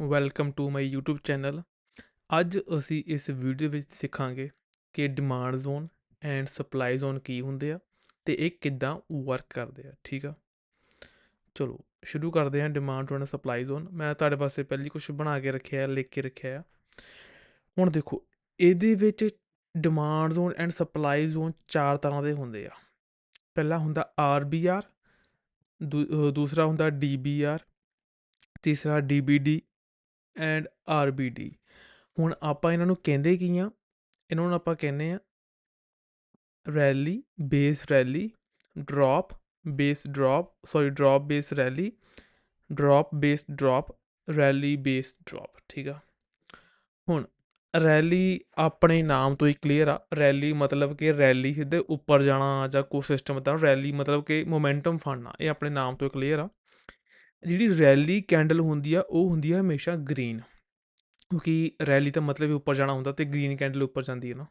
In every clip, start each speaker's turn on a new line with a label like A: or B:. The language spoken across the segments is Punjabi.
A: Welcome to my YouTube channel ਅੱਜ ਅਸੀਂ ਇਸ ਵੀਡੀਓ ਵਿੱਚ ਸਿੱਖਾਂਗੇ ਕਿ demand zone and supply zone ਕੀ ਹੁੰਦੇ ਆ ਤੇ ਇਹ ਕਿੱਦਾਂ ਵਰਕ ਕਰਦੇ ਆ, ਠੀਕ ਆ? ਚਲੋ, ਸ਼ੁਰੂ ਕਰਦੇ ਹਾਂ demand zone and supply zone ਮੈਂ ਤੁਹਾਡੇ ਵਾਸਤੇ ਪਹਿਲੀ ਕੁਝ ਬਣਾ ਕੇ ਰੱਖਿਆ, ਲਿਖ ਕੇ ਰੱਖਿਆ ਆ। ਹੁਣ ਦੇਖੋ, ਇਹਦੇ ਵਿੱਚ demand zone and supply zone ਚਾਰ ਤਰ੍ਹਾਂ ਦੇ ਹੁੰਦੇ ਆ। ਪਹਿਲਾ ਹੁੰਦਾ ਆਰਬੀਆਰ ਦੂਸਰਾ ਹੁੰਦਾ ਡੀਬੀਆਰ ਤੀਸਰਾ ਡੀਬੀਡੀ ਐਂਡ ਆਰਬੀਡੀ ਹੁਣ ਆਪਾਂ ਇਹਨਾਂ ਨੂੰ ਕਹਿੰਦੇ ਕੀ ਆ? ਇਹਨਾਂ ਨੂੰ ਆਪਾਂ ਕਹਿੰਦੇ ਆ rally, base rally, drop, base drop, sorry drop, base rally, drop, base drop, rally, base drop, ਠੀਕ ਆ? ਹੁਣ ਰੈਲੀ ਆਪਣੇ ਨਾਮ ਤੋਂ ਹੀ ਕਲੀਅਰ ਆ। ਰੈਲੀ ਮਤਲਬ ਕਿ ਰੈਲੀ ਸਿੱਧੇ ਉੱਪਰ ਜਾਣਾ ਜਾਂ ਕੋਈ ਸਿਸਟਮ ਤਾਂ ਰੈਲੀ ਮਤਲਬ ਕਿ ਮੋਮੈਂਟਮ ਫੜਨਾ, ਇਹ ਆਪਣੇ ਨਾਮ ਤੋਂ ਕਲੀਅਰ ਆ। ਜਿਹੜੀ ਰੈਲੀ ਕੈਂਡਲ ਹੁੰਦੀ ਆ, ਉਹ ਹੁੰਦੀ ਆ ਹਮੇਸ਼ਾ ਗ੍ਰੀਨ। ਕਿਉਂਕਿ ਰੈਲੀ ਦਾ ਮਤਲਬ ਹੀ ਉੱਪਰ ਜਾਣਾ ਹੁੰਦਾ ਅਤੇ ਗ੍ਰੀਨ ਕੈਂਡਲ ਉੱਪਰ ਜਾਂਦੀ ਹੈ ਨਾ।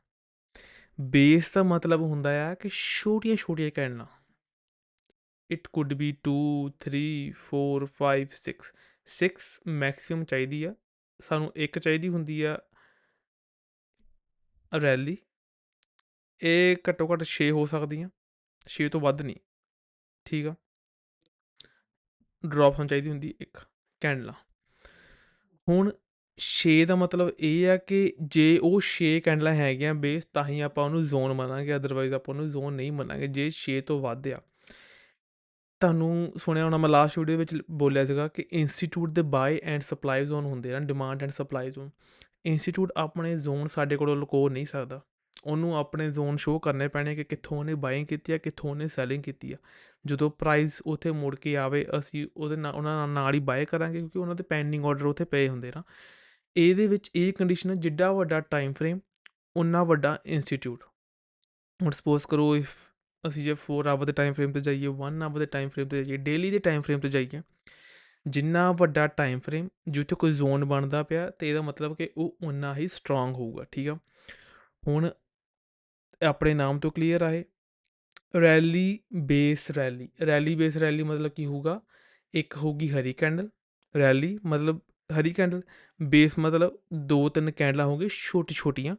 A: ਬੇਸ ਦਾ ਮਤਲਬ ਹੁੰਦਾ ਆ ਕਿ ਛੋਟੀਆਂ ਛੋਟੀਆਂ ਕੈਂਡਲਾਂ। ਇਟ ਕੁਡ ਬੀ 2 3 4 5 6 6 ਮੈਕਸਿਮਮ ਚਾਹੀਦੀ ਆ। ਸਾਨੂੰ ਇੱਕ ਚਾਹੀਦੀ ਹੁੰਦੀ ਆ ਰੈਲੀ। ਇਹ ਘੱਟੋ ਘੱਟ 6 ਹੋ ਸਕਦੀਆਂ। 6 ਤੋਂ ਵੱਧ ਨਹੀਂ। ਠੀਕ ਆ? ਡ੍ਰੌਪ ਹੋਣੀ ਚਾਹੀਦੀ ਹੁੰਦੀ ਇੱਕ ਕੈਂਡਲਾਂ ਹੁਣ 6 ਦਾ ਮਤਲਬ ਇਹ ਆ ਕਿ ਜੇ ਉਹ 6 ਕੈਂਡਲਾਂ ਹੈਗੀਆਂ ਬੇਸ ਤਾਂ ਹੀ ਆਪਾਂ ਉਹਨੂੰ ਜ਼ੋਨ ਮੰਨਾਂਗੇ ਅਦਰਵਾਈਜ਼ ਆਪਾਂ ਉਹਨੂੰ ਜ਼ੋਨ ਨਹੀਂ ਮੰਨਾਂਗੇ। ਜੇ 6 ਤੋਂ ਵੱਧ ਆ, ਤੁਹਾਨੂੰ ਸੁਣਿਆ ਹੋਣਾ ਮੈਂ ਲਾਸਟ ਵੀਡੀਓ ਵਿੱਚ ਬੋਲਿਆ ਸੀਗਾ ਕਿ ਇੰਸਟੀਚਿਊਟ ਦੇ ਬਾਈ ਐਂਡ ਸਪਲਾਈ ਜ਼ੋਨ ਹੁੰਦੇ ਹਨ demand and supply zone institute ਆਪਣੇ ਜ਼ੋਨ ਸਾਡੇ ਕੋਲੋਂ ਲੁਕੋ ਨਹੀਂ ਸਕਦਾ। ਉਹਨੂੰ ਆਪਣੇ ਜ਼ੋਨ ਸ਼ੋਅ ਕਰਨੇ ਪੈਣੇ ਕਿ ਕਿੱਥੋਂ ਉਹਨੇ ਬਾਇੰਗ ਕੀਤੀ ਆ, ਕਿੱਥੋਂ ਉਹਨੇ ਸੈਲਿੰਗ ਕੀਤੀ ਆ। ਜਦੋਂ ਪ੍ਰਾਈਸ ਉੱਥੇ ਮੁੜ ਕੇ ਆਵੇ, ਅਸੀਂ ਉਹਦੇ ਨਾਲ ਉਹਨਾਂ ਨਾਲ ਹੀ ਬਾਏ ਕਰਾਂਗੇ ਕਿਉਂਕਿ ਉਹਨਾਂ ਦੇ ਪੈਂਡਿੰਗ ਆਰਡਰ ਉੱਥੇ ਪਏ ਹੁੰਦੇ ਨਾ। ਇਹਦੇ ਵਿੱਚ ਇਹ ਕੰਡੀਸ਼ਨ ਜਿੱਡਾ ਵੱਡਾ ਟਾਈਮ ਫਰੇਮ ਉਨਾ ਵੱਡਾ ਇੰਸਟੀਚਿਊਟ ਹੁਣ ਸਪੋਜ਼ ਕਰੋ ਇਫ ਅਸੀਂ ਜੇ 4 ਆਵਰ ਦੇ ਟਾਈਮ ਫਰੇਮ ਤੇ ਜਾਈਏ 1 ਆਵਰ ਦੇ ਟਾਈਮ ਫਰੇਮ ਤੇ ਜਾਈਏ ਡੇਲੀ ਦੇ ਟਾਈਮ ਫਰੇਮ ਤੇ ਜਾਈਏ, ਜਿੰਨਾ ਵੱਡਾ ਟਾਈਮ ਫਰੇਮ ਜਿੱਥੇ ਕੋਈ ਜ਼ੋਨ ਬਣਦਾ ਪਿਆ, ਤੇ ਇਹਦਾ ਮਤਲਬ ਕਿ ਉਹ ਉਨਾ ਹੀ ਸਟਰੋਂਗ ਹੋਊਗਾ, ਠੀਕ ਆ। ਹੁਣ ਆਪਣੇ ਨਾਮ ਤੋਂ ਕਲੀਅਰ ਆਏ rally base rally. Rally base rally ਮਤਲਬ ਕੀ ਹੋਊਗਾ? ਇੱਕ ਹੋਊਗੀ ਹਰੀ ਕੈਂਡਲ। ਰੈਲੀ ਮਤਲਬ ਹਰੀ ਕੈਂਡਲ। ਬੇਸ ਮਤਲਬ ਦੋ ਤਿੰਨ ਕੈਂਡਲਾਂ ਹੋਗੇ ਛੋਟੀ ਛੋਟੀਆਂ।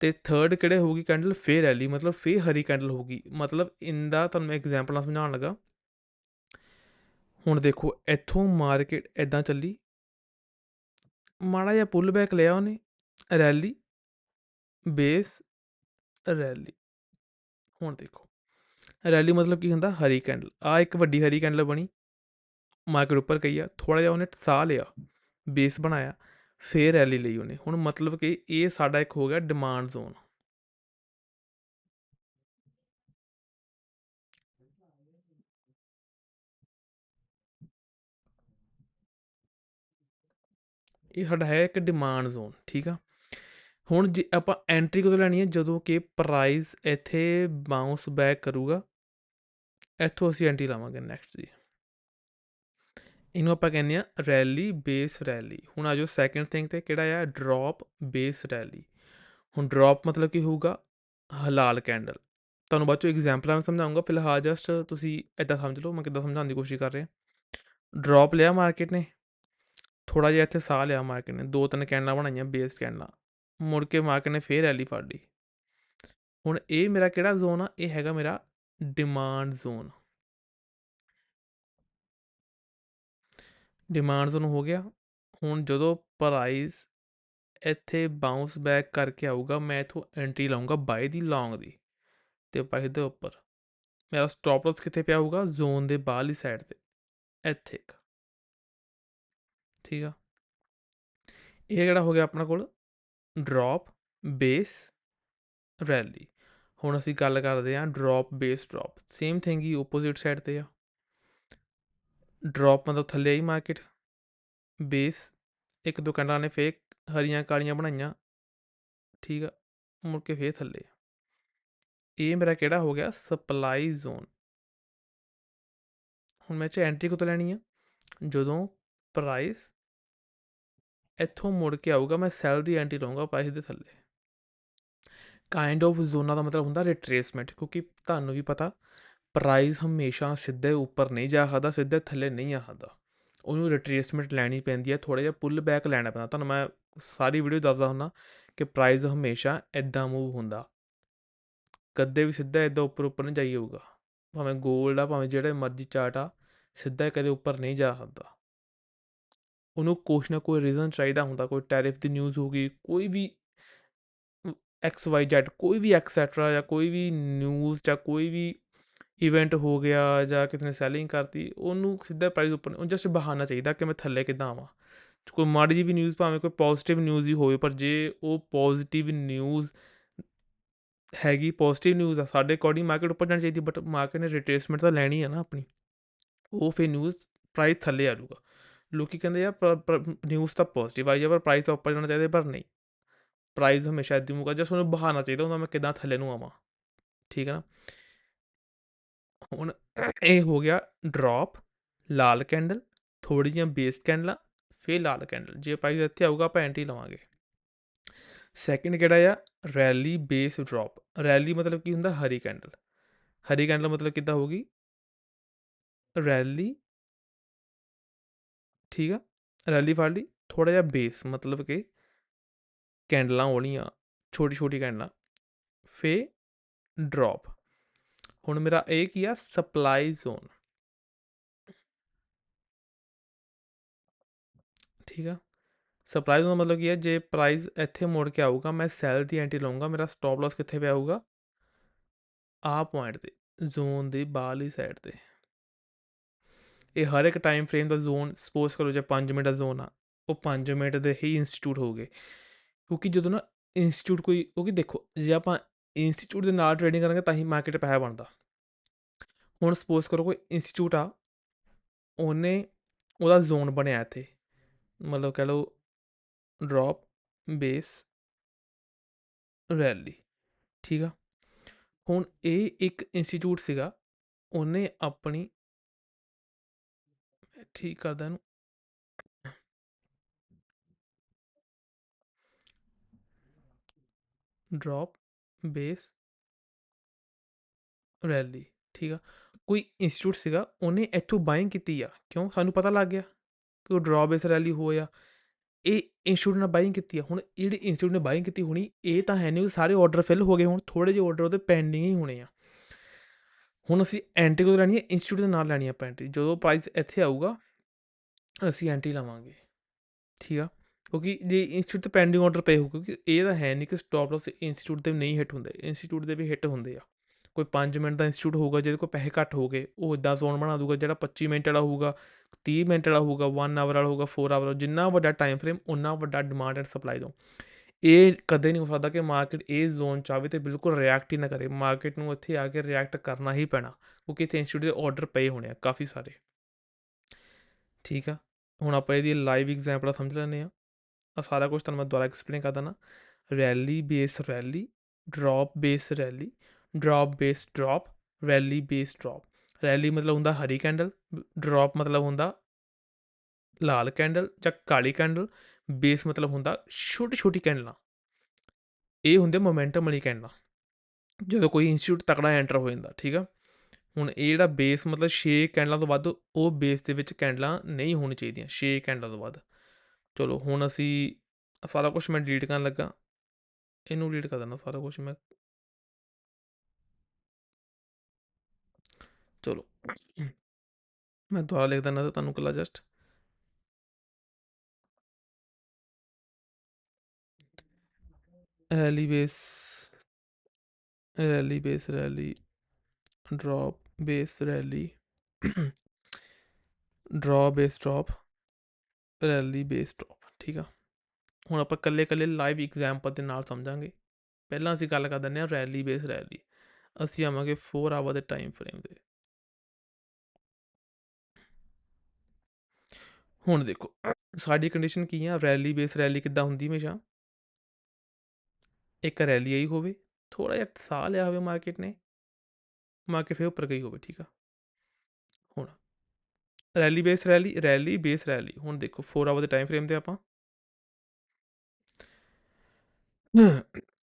A: ਤੇ ਥਰਡ ਕਿਹੜੇ ਹੋਊਗੀ ਕੈਂਡਲ? ਫੇਰ ਰੈਲੀ ਮਤਲਬ ਫੇਰ ਹਰੀ ਕੈਂਡਲ ਹੋਊਗੀ। ਮਤਲਬ ਇੰਦਾ ਤੁਹਾਨੂੰ ਮੈਂ ਐਗਜ਼ਾਮਪਲ ਨਾਲ ਸਮਝਾਉਣ ਲੱਗਾ। ਹੁਣ ਦੇਖੋ, ਇੱਥੋਂ ਮਾਰਕੀਟ ਐਦਾਂ ਚੱਲੀ। ਮਾੜਾ ਜਿਹਾ ਪੁੱਲ ਬੈਕ ਲਿਆ ਉਹਨੇ। ਰੈਲੀ, ਬੇਸ ਰੈਲੀ, ਹੁਣ ਦੇਖੋ। ਰੈਲੀ ਮਤਲਬ ਕੀ ਹੁੰਦਾ, ਹਰੀ ਕੈਂਡਲ। ਆ ਇੱਕ ਵੱਡੀ ਹਰੀ ਕੈਂਡਲ ਬਣੀ, ਮਾਰਕੀਟ ਉੱਪਰ ਗਈ ਆ ਥੋੜਾ ਜਿਹਾ ਉਹਨੇ ਸਾਹ ਲਿਆ, ਬੇਸ ਬਣਾਇਆ, ਫੇਰ ਰੈਲੀ ਲਈ ਉਹਨੇ। ਹੁਣ ਮਤਲਬ ਕਿ ਇਹ ਸਾਡਾ ਇੱਕ ਹੋ ਗਿਆ ਡਿਮਾਂਡ ਜ਼ੋਨ ਇਹ ਸਾਡਾ ਹੈ ਇੱਕ ਡਿਮਾਂਡ ਜ਼ੋਨ ਠੀਕ ਆ? ਹੁਣ ਜੇ ਆਪਾਂ ਐਂਟਰੀ ਕਦੋਂ ਲੈਣੀ ਹੈ? ਜਦੋਂ ਕਿ ਪ੍ਰਾਈਸ ਇੱਥੇ ਬਾਉਂਸ ਬੈਕ ਕਰੂਗਾ। ਇੱਥੋਂ ਅਸੀਂ ਐਂਟਰੀ ਲਾਵਾਂਗੇ ਨੈਕਸਟ ਜੀ। ਇਹਨੂੰ ਆਪਾਂ ਕਹਿੰਦੇ ਆ ਰੈਲੀ ਬੇਸ ਰੈਲੀ ਹੁਣ ਆਜੋ ਸੈਕੰਡ ਥਿੰਗ ਤੇ, ਕਿਹੜਾ ਆ? ਡ੍ਰੌਪ ਬੇਸ ਰੈਲੀ ਹੁਣ ਡ੍ਰੌਪ ਮਤਲਬ ਕੀ ਹੋਊਗਾ? ਹਲਾਲ ਕੈਂਡਲ ਤੁਹਾਨੂੰ ਬਾਅਦ ਚੋਂ ਐਗਜ਼ਾਮਪਲਾਂ ਨਾਲ ਸਮਝਾਉਂਗਾ। ਫਿਲਹਾਲ ਜਸਟ ਤੁਸੀਂ ਇਦਾਂ ਸਮਝ ਲਓ, ਮੈਂ ਕਿੱਦਾਂ ਸਮਝਾਉਣ ਦੀ ਕੋਸ਼ਿਸ਼ ਕਰ ਰਿਹਾ। ਡ੍ਰੌਪ ਲਿਆ ਮਾਰਕੀਟ ਨੇ। ਥੋੜਾ ਜਿਹਾ ਇੱਥੇ ਸਾਹ ਲਿਆ ਮਾਰਕੀਟ ਨੇ। ਦੋ ਤਿੰਨ ਕੈਂਡਲਾਂ ਬਣਾਈਆਂ ਬੇਸ ਕੈਂਡਲਾਂ ਮੁੜ ਕੇ ਮਾਰਕੀਟ ਨੇ ਫੇਰ ਰੈਲੀ ਫੜ ਲਈ ਹੁਣ ਇਹ ਮੇਰਾ ਕਿਹੜਾ ਜ਼ੋਨ ਆ? ਇਹ ਹੈਗਾ ਮੇਰਾ ਡਿਮਾਂਡ ਜ਼ੋਨ ਡਿਮਾਂਡ ਜ਼ੋਨ ਹੋ ਗਿਆ। ਹੁਣ ਜਦੋਂ ਪ੍ਰਾਈਸ ਇੱਥੇ ਬਾਉਂਸ ਬੈਕ ਕਰਕੇ ਆਊਗਾ, ਮੈਂ ਇਥੋਂ ਐਂਟਰੀ ਲਾਉਂਗਾ ਬਾਈ ਦੀ ਲੌਂਗ ਦੀ। ਤੇ ਬਾਈ ਦੇ ਉੱਪਰ। ਮੇਰਾ ਸਟਾਪ ਲਾਸ ਕਿੱਥੇ ਪਿਆ ਹੋਊਗਾ? ਜ਼ੋਨ ਦੇ ਬਾਹਰਲੀ ਸਾਈਡ ਤੇ। ਇੱਥੇ ਠੀਕ ਆ? ਇਹ ਜਿਹੜਾ ਹੋ ਗਿਆ ਆਪਣਾ ਕੋਲ? ਡਰੋਪ ਬੇਸ ਰੈਲੀ ਹੁਣ ਅਸੀਂ ਗੱਲ ਕਰਦੇ ਹਾਂ drop base drop same thing ਹੀ ਓਪੋਜਿਟ ਸਾਈਡ ਤੇ ਆ। ਡਰੋਪ ਮਤਲਬ ਥੱਲੇ ਆਈ ਮਾਰਕੀਟ ਬੇਸ ਇੱਕ ਦੋ ਨੇ ਫੇਕ ਹਰੀਆਂ ਕਾਲੀਆਂ ਬਣਾਈਆਂ। ਠੀਕ ਆ, ਮੁੜ ਕੇ ਫੇਰ ਥੱਲੇ। ਇਹ ਮੇਰਾ ਕਿਹੜਾ ਹੋ ਗਿਆ? ਸਪਲਾਈ ਜ਼ੋਨ ਹੁਣ ਮੈਂ ਚ ਐਂਟਰੀ ਕਿਤੋਂ ਲੈਣੀ ਆ? ਜਦੋਂ ਪ੍ਰਾਈਸ ਇੱਥੋਂ ਮੁੜ ਕੇ ਆਊਗਾ, ਮੈਂ ਸੈਲ ਦੀ ਐਂਟੀ ਲਵਾਂਗਾ ਪ੍ਰਾਈਸ ਦੇ ਥੱਲੇ। ਕਾਈਂਡ ਆਫ ਜ਼ੋਨਾਂ ਦਾ ਮਤਲਬ ਹੁੰਦਾ ਰਿਟਰੇਸਮੈਂਟ ਕਿਉਂਕਿ ਤੁਹਾਨੂੰ ਵੀ ਪਤਾ ਪ੍ਰਾਈਸ ਹਮੇਸ਼ਾ ਸਿੱਧੇ ਉੱਪਰ ਨਹੀਂ ਜਾ ਸਕਦਾ, ਸਿੱਧੇ ਥੱਲੇ ਨਹੀਂ ਆ ਸਕਦਾ। ਉਹਨੂੰ ਰਿਟਰੇਸਮੈਂਟ ਲੈਣੀ ਪੈਂਦੀ ਹੈ, ਥੋੜ੍ਹਾ ਜਿਹਾ ਪੁੱਲ ਬੈਕ ਲੈਣਾ ਪੈਂਦਾ। ਤੁਹਾਨੂੰ ਮੈਂ ਸਾਰੀ ਵੀਡੀਓ ਦੱਸਦਾ ਹੁੰਦਾ ਕਿ ਪ੍ਰਾਈਸ ਹਮੇਸ਼ਾ ਇਦਾਂ ਮੂਵ ਹੁੰਦਾ। ਕਦੇ ਵੀ ਸਿੱਧਾ ਇਦਾਂ ਉੱਪਰ ਉੱਪਰ ਨਹੀਂ ਜਾਈ ਹੋਊਗਾ। ਭਾਵੇਂ 골ਡ ਆ, ਭਾਵੇਂ ਜਿਹੜੇ ਮਰਜ਼ੀ ਚਾਰਟ ਆ, ਸਿੱਧਾ ਕਦੇ ਉੱਪਰ ਨਹੀਂ ਜਾ ਸਕਦਾ। ਉਹਨੂੰ ਕੁਛ ਨਾ ਕੋਈ ਰੀਜ਼ਨ ਚਾਹੀਦਾ ਹੁੰਦਾ, ਕੋਈ ਟੈਰਿਫ ਦੀ ਨਿਊਜ਼ ਹੋ ਗਈ, ਕੋਈ ਵੀ ਐਕਸ ਵਾਈ ਜ਼ੈਡ ਕੋਈ ਵੀ ਐਕਸੈਟਰਾ ਜਾਂ ਕੋਈ ਵੀ ਨਿਊਜ਼ ਜਾਂ ਕੋਈ ਵੀ ਇਵੈਂਟ ਹੋ ਗਿਆ ਜਾਂ ਕਿਸੇ ਨੇ ਸੈਲਿੰਗ ਕਰਤੀ, ਉਹਨੂੰ ਸਿੱਧਾ ਪ੍ਰਾਈਸ ਉੱਪਰ ਉਹ ਜਸਟ ਬਹਾਨਾ ਚਾਹੀਦਾ ਕਿ ਮੈਂ ਥੱਲੇ ਕਿੱਦਾਂ ਆਵਾਂ। ਕੋਈ ਮਾੜੀ ਜਿਹੀ ਵੀ ਨਿਊਜ਼ ਭਾਵੇਂ ਕੋਈ ਪੋਜ਼ਿਟਿਵ ਨਿਊਜ਼ ਹੀ ਹੋਵੇ, ਪਰ ਜੇ ਉਹ ਪੋਜ਼ਿਟਿਵ ਨਿਊਜ਼ ਹੈਗੀ ਪੋਜ਼ਿਟਿਵ ਨਿਊਜ਼ ਆ, ਸਾਡੇ ਅਕੋਰਡਿੰਗ ਮਾਰਕੀਟ ਉੱਪਰ ਜਾਣੀ ਚਾਹੀਦੀ ਬਟ ਮਾਰਕੀਟ ਨੇ ਰਿਟਰੇਸਮੈਂਟ ਤਾਂ ਲੈਣੀ ਆ ਨਾ ਆਪਣੀ, ਉਹ ਫਿਰ ਨਿਊਜ਼ ਪ੍ਰਾਈਸ ਥੱਲੇ ਆ ਜਾਊਗਾ। ਲੋਕੀ ਕਹਿੰਦੇ ਆ ਨਿਊਜ਼ ਤਾਂ ਪੋਜ਼ਿਟਿਵ ਆਈ ਆ ਪਰ ਪ੍ਰਾਈਸ ਤਾਂ ਉੱਪਰ ਜਾਣਾ ਚਾਹੀਦਾ, ਪਰ ਨਹੀਂ। ਪ੍ਰਾਈਸ ਹਮੇਸ਼ਾ ਇਦਾਂ ਹੋਊਗਾ ਜਸ ਉਹਨੂੰ ਬਹਾਨਾ ਚਾਹੀਦਾ ਹੁੰਦਾ, ਮੈਂ ਕਿਦਾਂ ਥੱਲੇ ਨੂੰ ਆਵਾਂ। ਠੀਕ ਹੈ ਨਾ? ਹੁਣ ਇਹ ਹੋ ਗਿਆ ਡ੍ਰੌਪ ਲਾਲ ਕੈਂਡਲ ਥੋੜੀ ਜਿਹੀ ਬੇਸ ਕੈਂਡਲਾਂ ਫਿਰ ਲਾਲ ਕੈਂਡਲ ਜੇ ਪ੍ਰਾਈਸ ਇੱਥੇ ਆਊਗਾ, ਆਪਾਂ ਐਂਟਰੀ ਲਵਾਂਗੇ। ਸੈਕਿੰਡ ਕਿਹੜਾ ਆ? ਰੈਲੀ ਬੇਸ ਡ੍ਰੌਪ ਰੈਲੀ ਮਤਲਬ ਕੀ ਹੁੰਦਾ? ਹਰੀ ਕੈਂਡਲ ਹਰੀ ਕੈਂਡਲ ਮਤਲਬ ਕਿੱਦਾਂ ਹੋਗੀ ਰੈਲੀ ਠੀਕ ਆ? ਰੈਲੀ ਫੜ ਲਈ ਥੋੜਾ ਜਿਹਾ ਬੇਸ ਮਤਲਬ ਕਿ ਕੈਂਡਲਾਂ ਹੋਣੀਆਂ, ਛੋਟੀ ਛੋਟੀ ਕੈਂਡਲਾਂ ਫੇ ਡ੍ਰੌਪ ਹੁਣ ਮੇਰਾ ਇਹ ਕੀ ਆ? ਸਪਲਾਈ ਜ਼ੋਨ ਠੀਕ ਆ? ਸਪਲਾਈ ਜ਼ੋਨ ਮਤਲਬ ਕੀ ਹੈ ਜੇ ਪ੍ਰਾਈਸ ਇੱਥੇ ਮੁੜ ਕੇ ਆਊਗਾ, ਮੈਂ ਸੈਲ ਦੀ ਐਂਟਰੀ ਲਵਾਂਗਾ ਮੇਰਾ ਸਟਾਪ ਲਾਸ ਕਿੱਥੇ ਪਿਆ ਆਊਗਾ ਆ ਪੁਆਇੰਟ ਤੇ ਜ਼ੋਨ ਦੀ ਬਾਹਰਲੀ ਸਾਈਡ ਤੇ। ਇਹ ਹਰ ਇੱਕ ਟਾਈਮ ਫਰੇਮ ਦਾ ਜ਼ੋਨ ਸਪੋਜ਼ ਕਰੋ ਜੇ 5 ਮਿੰਟ ਦਾ ਜ਼ੋਨ ਆ, ਉਹ 5 ਮਿੰਟ ਦੇ ਹੀ ਇੰਸਟੀਚਿਊਟ ਹੋਗੇ ਕਿਉਂਕਿ ਜਦੋਂ ਨਾ ਇੰਸਟੀਟਿਊਟ ਕੋਈ, ਕਿਉਂਕਿ ਦੇਖੋ, ਜੇ ਆਪਾਂ ਇੰਸਟੀਟਿਊਟ ਦੇ ਨਾਲ ਟ੍ਰੇਡਿੰਗ ਕਰਾਂਗੇ ਤਾਂ ਹੀ ਮਾਰਕੀਟ ਪੈਸਾ ਬਣਦਾ। ਹੁਣ ਸਪੋਜ਼ ਕਰੋ ਕੋਈ ਇੰਸਟੀਟਿਊਟ ਆ, ਉਹਨੇ, ਉਹਦਾ ਜ਼ੋਨ ਬਣਿਆ ਇੱਥੇ। ਮਤਲਬ ਕਹ ਲਓ ਡ੍ਰੌਪ ਬੇਸ ਰੈਲੀ ਠੀਕ ਆ? ਹੁਣ ਇਹ ਇੱਕ ਇੰਸਟੀਚਿਊਟ ਸੀਗਾ, ਉਹਨੇ ਆਪਣੀ ਠੀਕ ਕਰਦਾ ਇਹਨੂੰ। ਡ੍ਰੌਪ ਬੇਸ ਰੈਲੀ ਠੀਕ ਆ। ਕੋਈ ਇੰਸਟੀਚਿਊਟ ਸੀਗਾ, ਉਹਨੇ ਇੱਥੋਂ ਬਾਇੰਗ ਕੀਤੀ ਆ। ਕਿਉਂ? ਸਾਨੂੰ ਪਤਾ ਲੱਗ ਗਿਆ ਕਿ ਉਹ ਡ੍ਰੌਪ ਬੇਸ ਰੈਲੀ ਹੋਇਆ ਇਹ ਇੰਸਟੀਚਿਊਟ ਨੇ ਬਾਇੰਗ ਕੀਤੀ ਆ। ਹੁਣ ਜਿਹੜੀ ਇੰਸਟੀਚਿਊਟ ਨੇ ਬਾਇੰਗ ਕੀਤੀ ਹੋਣੀ, ਇਹ ਤਾਂ ਹੈ ਨਹੀਂ ਕਿ ਸਾਰੇ ਆਰਡਰ ਫਿਲ ਹੋ ਗਏ ਹੁਣ। ਥੋੜੇ ਜਿਹੇ ਆਰਡਰ ਉਹਦੇ ਪੈਂਡਿੰਗ ਹੀ ਹੋਣੇ ਆ। ਹੁਣ ਅਸੀਂ ਐਂਟਰੀ ਕੋਲ ਲੈਣੀ ਹੈ? ਇੰਸਟੀਚਿਊਟ ਦੇ ਨਾਲ ਲੈਣੀ ਹੈ ਆਪਾਂ ਐਂਟਰੀ ਜਦੋਂ ਪ੍ਰਾਈਸ ਇੱਥੇ ਆਊਗਾ, ਅਸੀਂ ਐਂਟਰੀ ਲਵਾਂਗੇ। ਠੀਕ ਆ? ਕਿਉਂਕਿ ਜੇ ਇੰਸਟੀਚਿਊਟ ਤੇ ਪੈਂਡਿੰਗ ਆਰਡਰ ਪਏ ਹੋ ਕਿਉਂਕਿ ਇਹ ਤਾਂ ਹੈ ਨਹੀਂ ਕਿ ਸਟਾਪ ਲਾਸ ਇੰਸਟੀਚਿਊਟ ਦੇ ਨਹੀਂ ਹਿੱਟ ਹੁੰਦੇ। ਇੰਸਟੀਚਿਊਟ ਦੇ ਵੀ ਹਿੱਟ ਹੁੰਦੇ ਆ। ਕੋਈ 5 ਮਿੰਟ ਦਾ ਇੰਸਟੀਚਿਊਟ ਹੋਊਗਾ, ਜਿਹਦੇ ਕੋਲ ਪੈਸੇ ਘੱਟ ਹੋਗੇ, ਉਹ ਇਦਾਂ ਜ਼ੋਨ ਬਣਾ ਦੂਗਾ ਜਿਹੜਾ 25 ਮਿੰਟ ਵਾਲਾ ਹੋਊਗਾ 30 ਮਿੰਟ ਵਾਲਾ ਹੋਊਗਾ 1 ਆਵਰ ਵਾਲਾ ਹੋਊਗਾ 4 ਆਵਰ ਜਿੰਨਾ ਵੱਡਾ ਟਾਈਮ ਫਰੇਮ ਉਨਾ ਵੱਡਾ ਡਿਮਾਂਡ ਐਂਡ ਸਪਲਾਈ ਦੋ ਇਹ ਕਦੇ ਨਹੀਂ ਹੋ ਸਕਦਾ ਕਿ ਮਾਰਕੀਟ ਇਹ ਜ਼ੋਨ 'ਚ ਆਵੇ ਤੇ ਬਿਲਕੁਲ ਰਿਐਕਟ ਹੀ ਨਾ ਕਰੇ। ਮਾਰਕੀਟ ਨੂੰ ਇੱਥੇ ਆ ਕੇ ਰਿਐਕਟ ਕਰਨਾ ਹੀ ਪੈਣਾ, ਕਿਉਂਕਿ ਇੱਥੇ ਇੰਸਟੀਟਿਊਟ ਦੇ ਆਰਡਰ ਪਏ ਹੋਣੇ ਆ ਕਾਫੀ ਸਾਰੇ। ਠੀਕ ਆ? ਹੁਣ ਆਪਾਂ ਇਹਦੀ ਲਾਈਵ ਐਗਜ਼ਾਮਪਲ ਸਮਝ ਲੈਂਦੇ ਆ ਆ ਸਾਰਾ ਕੁਝ ਤੁਹਾਨੂੰ ਮੈਂ ਦੁਬਾਰਾ ਐਕਸਪਲੇਨ ਕਰਦਾ ਨਾ rally base rally drop base rally drop base drop rally base drop rally ਮਤਲਬ ਹੁੰਦਾ ਹਰੀ ਕੈਂਡਲ ਡ੍ਰੌਪ ਮਤਲਬ ਹੁੰਦਾ ਲਾਲ ਕੈਂਡਲ ਜਾਂ ਕਾਲੀ ਕੈਂਡਲ ਬੇਸ ਮਤਲਬ ਹੁੰਦਾ ਛੋਟੀ ਛੋਟੀ ਕੈਂਡਲਾਂ ਇਹ ਹੁੰਦੇ ਮੋਮੈਂਟਮ ਵਾਲੀ ਕੈਂਡਲਾਂ ਜਦੋਂ ਕੋਈ ਇੰਸਟੀਚਿਊਟ ਤਕੜਾ ਐਂਟਰ ਹੋ ਜਾਂਦਾ, ਠੀਕ ਆ? ਹੁਣ ਇਹ ਜਿਹੜਾ ਬੇਸ ਮਤਲਬ 6 ਕੈਂਡਲਾਂ ਤੋਂ ਵੱਧ, ਉਹ ਬੇਸ ਦੇ ਵਿੱਚ ਕੈਂਡਲਾਂ ਨਹੀਂ ਹੋਣੀ ਚਾਹੀਦੀਆਂ 6 ਕੈਂਡਲਾਂ ਤੋਂ ਵੱਧ। ਚਲੋ, ਹੁਣ ਅਸੀਂ ਸਾਰਾ ਕੁਝ ਮੈਂ ਡਿਲੀਟ ਕਰਨ ਲੱਗਾ। ਇਹਨੂੰ ਡਿਲੀਟ ਕਰ ਦਿੰਦਾ ਸਾਰਾ ਕੁਝ ਮੈਂ। ਚਲੋ, ਮੈਂ ਦੁਬਾਰਾ ਲਿਖ ਦਿੰਦਾ ਤੁਹਾਨੂੰ ਕੱਲਾ just rally base rally base rally drop base rally drop base drop rally base drop ਠੀਕ ਆ? ਹੁਣ ਆਪਾਂ ਕੱਲੇ ਕੱਲੇ ਲਾਈਵ ਐਗਜ਼ਾਮਪਲ ਦੇ ਨਾਲ ਸਮਝਾਂਗੇ। ਪਹਿਲਾਂ ਅਸੀਂ ਗੱਲ ਕਰ ਦਿੰਦੇ ਹਾਂ ਰੈਲੀ ਬੇਸ ਰੈਲੀ ਅਸੀਂ ਆਵਾਂਗੇ 4 ਆਵਰ ਦੇ ਟਾਈਮ ਫਰੇਮ ਦੇ ਹੁਣ ਦੇਖੋ, ਸਾਡੀ ਕੰਡੀਸ਼ਨ ਕੀ ਆ? ਰੈਲੀ ਬੇਸ ਰੈਲੀ ਕਿੱਦਾਂ ਹੁੰਦੀ ਹਮੇਸ਼ਾ? ਇੱਕ ਰੈਲੀ ਆਈ ਹੋਵੇ ਥੋੜਾ ਜਿਹਾ ਸਾਹ ਲਿਆ ਹੋਵੇ ਮਾਰਕੀਟ ਨੇ, ਮਾਰਕੀਟ ਫਿਰ ਉੱਪਰ ਗਈ ਹੋਵੇ, ਠੀਕ ਆ? ਹੁਣ rally base rally rally base rally, ਹੁਣ ਦੇਖੋ 4 ਆਵਰ ਦੇ ਟਾਈਮ ਫਰੇਮ ਤੇ ਆਪਾਂ।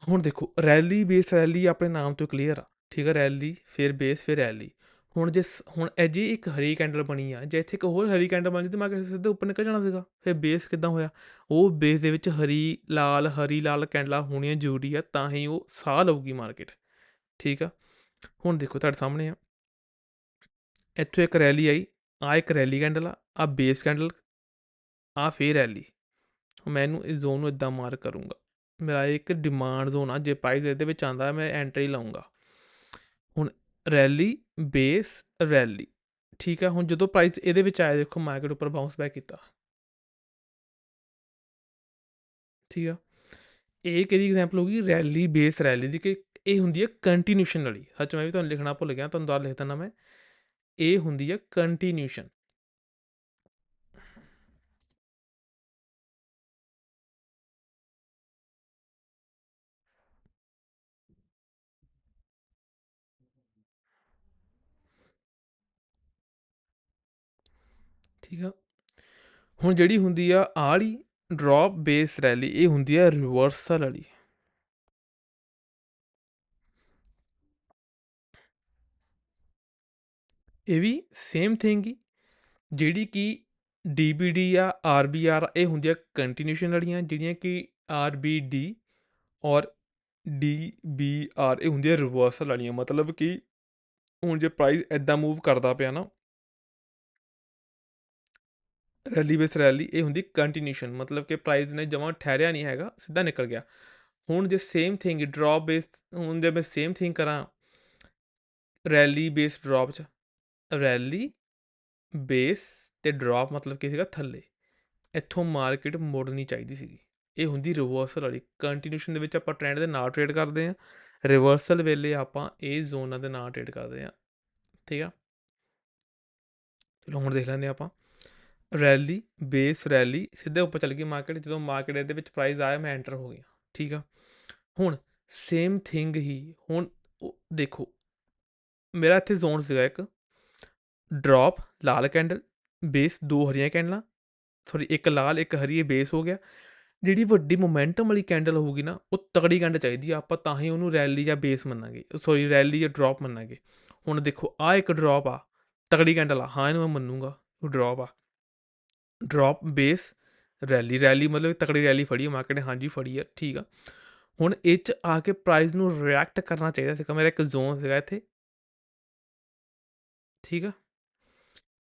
A: ਹੁਣ ਦੇਖੋ, ਰੈਲੀ ਬੇਸ ਰੈਲੀ ਆਪਣੇ ਨਾਮ ਤੋਂ ਕਲੀਅਰ ਆ, ਠੀਕ ਆ, ਰੈਲੀ, ਫਿਰ ਬੇਸ, ਫਿਰ ਰੈਲੀ। ਹੁਣ ਜਿਸ ਹੁਣ ਇਹ ਇੱਕ ਹਰੀ ਕੈਂਡਲ ਬਣੀ ਆ, ਜੇ ਇੱਥੇ ਇੱਕ ਹੋਰ ਹਰੀ ਕੈਂਡਲ ਬਣ ਜਾਂਦੀ ਮਾਰਕੀਟ ਸਿੱਧਾ ਉੱਪਰ ਨਿਕਲ ਜਾਣਾ ਸੀਗਾ। ਫਿਰ ਬੇਸ ਕਿੱਦਾਂ ਹੋਇਆ? ਉਹ ਬੇਸ ਦੇ ਵਿੱਚ ਹਰੀ, ਲਾਲ, ਹਰੀ, ਲਾਲ ਕੈਂਡਲਾਂ ਹੋਣੀਆਂ ਜ਼ਰੂਰੀ ਆ ਤਾਂ ਹੀ ਉਹ ਸਾਹ ਲਊਗੀ ਮਾਰਕੀਟ, ਠੀਕ ਆ। ਹੁਣ ਦੇਖੋ ਤੁਹਾਡੇ ਸਾਹਮਣੇ ਆ ਇੱਥੋਂ ਇੱਕ ਰੈਲੀ ਆਈ, ਆਹ ਇੱਕ ਰੈਲੀ ਕੈਂਡਲ ਆ, ਆਹ ਬੇਸ ਕੈਂਡਲ, ਆਹ ਫੇਰ ਰੈਲੀ। ਮੈਂ ਇਹਨੂੰ ਇਸ ਜ਼ੋਨ ਨੂੰ ਇੱਦਾਂ ਮਾਰ ਕਰੂੰਗਾ। ਮੇਰਾ ਇੱਕ ਡਿਮਾਂਡ ਜ਼ੋਨ ਆ, ਜੇ ਪ੍ਰਾਈਸ ਇਹਦੇ ਵਿੱਚ ਆਉਂਦਾ ਮੈਂ ਐਂਟਰੀ ਲਾਊਂਗਾ। ਹੁਣ ਰੈਲੀ, ਬੇਸ, ਰੈਲੀ, ਠੀਕ ਆ। ਹੁਣ ਜਦੋਂ ਪ੍ਰਾਈਸ ਇਹਦੇ ਵਿੱਚ ਆਇਆ ਦੇਖੋ ਮਾਰਕੀਟ ਉੱਪਰ ਬਾਊਂਸ ਬੈਕ ਕੀਤਾ। ਠੀਕ ਆ। ਇਹ ਕਿਹਦੀ ਐਗਜ਼ਾਮਪਲ ਹੋ ਗਈ ਰੈਲੀ, ਬੇਸ ਰੈਲੀ ਦੀ ਕਿ ਇਹ ਹੁੰਦੀ ਹੈ ਕੰਟੀਨਿਊਸ਼ਨ ਵਾਲੀ। ਸੱਚ ਮੈਂ ਵੀ ਤੁਹਾਨੂੰ ਲਿਖਣਾ ਭੁੱਲ ਗਿਆ, ਤੁਹਾਨੂੰ ਦੁਬਾਰਾ ਲਿਖ ਦਿੰਦਾ ਮੈਂ। ਇਹ ਹੁੰਦੀ ਹੈ ਕੰਟੀਨਿਊਸ਼ਨ। ਠੀਕ ਆ। ਹੁਣ ਜਿਹੜੀ ਹੁੰਦੀ ਆ ਆਹ ਵਾਲੀ ਬੇਸ ਰੈਲੀ ਇਹ ਹੁੰਦੀ ਆ ਰਿਵਰਸਲ ਵਾਲੀ। ਇਹ ਵੀ ਸੇਮ ਥਿੰਗ ਹੀ, ਜਿਹੜੀ ਕਿ ਡੀਬੀਡੀ ਆ ਆਰਬੀਆਰ ਇਹ ਹੁੰਦੀਆਂ ਕੰਟੀਨਿਊਸ਼ਨ ਵਾਲੀਆਂ, ਜਿਹੜੀਆਂ ਕਿ ਆਰਬੀਡੀ ਔਰ ਡੀਬੀਆਰ ਇਹ ਹੁੰਦੀਆਂ ਰਿਵਰਸਲ ਵਾਲੀਆਂ ਮਤਲਬ ਕਿ ਹੁਣ ਜੇ ਪ੍ਰਾਈਸ ਐਦਾਂ ਮੂਵ ਕਰਦਾ ਪਿਆ ਨਾ ਰੈਲੀ ਬੇਸ ਰੈਲੀ, ਇਹ ਹੁੰਦੀ ਕੰਟੀਨਿਊਸ਼ਨ ਮਤਲਬ ਕਿ ਪ੍ਰਾਈਜ਼ ਨੇ ਜਮਾਂ ਠਹਿਰਿਆ ਨਹੀਂ ਹੈਗਾ, ਸਿੱਧਾ ਨਿਕਲ ਗਿਆ। ਹੁਣ ਜੇ ਸੇਮ ਥਿੰਗ ਡ੍ਰੌਪ ਬੇਸ ਹੁਣ ਜੇ ਮੈਂ ਸੇਮ ਥਿੰਗ ਕਰਾਂ, ਰੈਲੀ ਬੇਸ ਡ੍ਰੌਪ 'ਚ, ਰੈਲੀ ਬੇਸ ਤੇ ਡ੍ਰੌਪ ਮਤਲਬ ਕੀ ਸੀਗਾ ਥੱਲੇ, ਇੱਥੋਂ ਮਾਰਕੀਟ ਮੁੜਨੀ ਚਾਹੀਦੀ ਸੀਗੀ। ਇਹ ਹੁੰਦੀ ਰਿਵਰਸਲ ਵਾਲੀ ਕੰਟੀਨਿਊਸ਼ਨ ਦੇ ਵਿੱਚ ਆਪਾਂ ਟ੍ਰੈਂਡ ਦੇ ਨਾਲ ਟ੍ਰੇਡ ਕਰਦੇ ਆ ਰਿਵਰਸਲ ਵੇਲੇ ਆਪਾਂ ਇਹ ਜ਼ੋਨਾਂ ਦੇ ਨਾਲ ਟ੍ਰੇਡ ਕਰਦੇ ਆ ਠੀਕ ਆ? ਚਲੋ ਹੁਣ ਦੇਖ ਲੈਂਦੇ ਆਪਾਂ। ਰੈਲੀ, ਬੇਸ ਰੈਲੀ, ਸਿੱਧੇ ਉੱਪਰ ਚੱਲ ਗਈ ਮਾਰਕੀਟ, ਜਦੋਂ ਮਾਰਕੀਟ ਇਹਦੇ ਵਿੱਚ ਪ੍ਰਾਈਸ ਆਇਆ, ਮੈਂ ਐਂਟਰ ਹੋ ਗਿਆ, ਠੀਕ ਆ। ਹੁਣ ਸੇਮ ਥਿੰਗ ਹੀ, ਹੁਣ ਦੇਖੋ, ਮੇਰਾ ਇੱਥੇ ਜ਼ੋਨ ਸੀਗਾ ਇੱਕ ਡ੍ਰੌਪ ਲਾਲ ਕੈਂਡਲ ਬੇਸ ਦੋ ਹਰੀਆਂ ਕੈਂਡਲਾਂ ਸੌਰੀ ਇੱਕ ਲਾਲ, ਇੱਕ ਹਰੀ ਬੇਸ ਹੋ ਗਿਆ। ਜਿਹੜੀ ਵੱਡੀ ਮੋਮੈਂਟਮ ਵਾਲੀ ਕੈਂਡਲ ਹੋਊਗੀ ਨਾ, ਉਹ ਤਗੜੀ ਕੈਂਡਲ ਚਾਹੀਦੀ ਆ, ਆਪਾਂ ਤਾਂ ਹੀ ਉਹਨੂੰ ਰੈਲੀ ਜਾਂ ਬੇਸ ਮੰਨਾਂਗੇ ਸੌਰੀ ਰੈਲੀ ਜਾਂ ਡ੍ਰੌਪ ਮੰਨਾਂਗੇ। ਹੁਣ ਦੇਖੋ ਆ ਇੱਕ ਡ੍ਰੌਪ ਆ ਤਗੜੀ ਕੈਂਡਲ ਆ, ਹਾਂ, ਇਹਨੂੰ ਮੈਂ ਮੰਨੂਗਾ, ਉਹ ਡ੍ਰੌਪ ਆ। ਡ੍ਰੌਪ ਬੇਸ ਰੈਲੀ ਰੈਲੀ ਮਤਲਬ ਤਕੜੀ ਰੈਲੀ ਫੜੀ ਹੈ ਮਾਰਕੀਟ ਨੇ, ਹਾਂਜੀ ਫੜੀ ਹੈ ਠੀਕ ਆ। ਹੁਣ ਇਹ ਚ ਆ ਕੇ ਪ੍ਰਾਈਸ ਨੂੰ ਰਿਐਕਟ ਕਰਨਾ ਚਾਹੀਦਾ ਸੀਗਾ, ਮੇਰਾ ਇੱਕ ਜ਼ੋਨ ਸੀਗਾ ਇੱਥੇ। ਠੀਕ ਆ?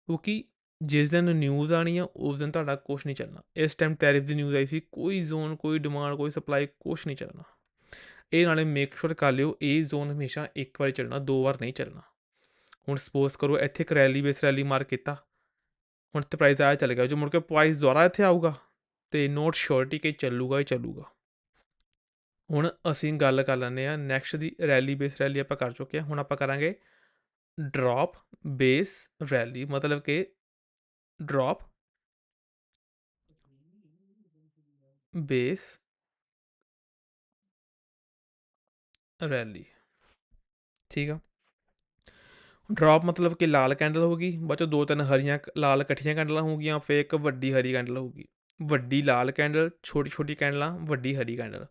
A: ਕਿਉਂਕਿ ਜਿਸ ਦਿਨ ਨਿਊਜ਼ ਆਣੀ ਆ, ਉਸ ਦਿਨ ਤੁਹਾਡਾ ਕੁਝ ਨਹੀਂ ਚੱਲਣਾ। ਇਸ ਟਾਈਮ ਟੈਰਿਫ ਦੀ ਨਿਊਜ਼ ਆਈ ਸੀ, ਕੋਈ ਜ਼ੋਨ ਕੋਈ ਡਿਮਾਂਡ ਕੋਈ ਸਪਲਾਈ ਕੁਝ ਨਹੀਂ ਚੱਲਣਾ। ਇਹ ਨਾਲੇ ਮੇਕ ਸ਼ੋਰ ਕਰ ਲਿਓ, ਇਹ ਜ਼ੋਨ ਹਮੇਸ਼ਾ ਇੱਕ ਵਾਰ ਚੱਲਣਾ, ਦੋ ਵਾਰ ਨਹੀਂ ਚੱਲਣਾ। ਹੁਣ ਸਪੋਜ਼ ਕਰੋ ਇੱਥੇ ਇੱਕ ਰੈਲੀ ਬੇਸ ਰੈਲੀ ਮਾਰ ਕੀਤਾ ਹੁਣ ਤੇ ਪ੍ਰਾਈਸ ਆਇਆ ਚੱਲ ਗਿਆ, ਜੋ ਮੁੜ ਕੇ ਪ੍ਰਾਈਸ ਦੁਆਰਾ ਇੱਥੇ ਆਊਗਾ ਤੇ ਨੋਟ ਸ਼ੋਰਟੀ ਕਿ ਚੱਲੂਗਾ ਹੀ ਚੱਲੂਗਾ। ਹੁਣ ਅਸੀਂ ਗੱਲ ਕਰ ਲੈਂਦੇ ਆ ਨੈਕਸਟ ਦੀ ਰੈਲੀ ਬੇਸ ਰੈਲੀ ਆਪਾਂ ਕਰ ਚੁੱਕੇ ਹਾਂ, ਹੁਣ ਆਪਾਂ ਕਰਾਂਗੇ ਡ੍ਰੌਪ ਬੇਸ ਰੈਲੀ ਮਤਲਬ ਕਿ ਡ੍ਰੌਪ ਬੇਸ ਰੈਲੀ ਠੀਕ ਆ? ਡ੍ਰੌਪ ਮਤਲਬ ਕਿ ਲਾਲ ਕੈਂਡਲ ਹੋਗੀ ਬਾਅਦ ਚੋਂ ਦੋ ਤਿੰਨ ਹਰੀਆਂ ਲਾਲ ਇਕੱਠੀਆਂ ਕੈਂਡਲਾਂ ਹੋਗੀਆਂ ਫਿਰ ਇੱਕ ਵੱਡੀ ਹਰੀ ਕੈਂਡਲ ਹੋਗੀ ਵੱਡੀ ਲਾਲ ਕੈਂਡਲ, ਛੋਟੀ ਛੋਟੀ ਕੈਂਡਲਾਂ, ਵੱਡੀ ਹਰੀ ਕੈਂਡਲ।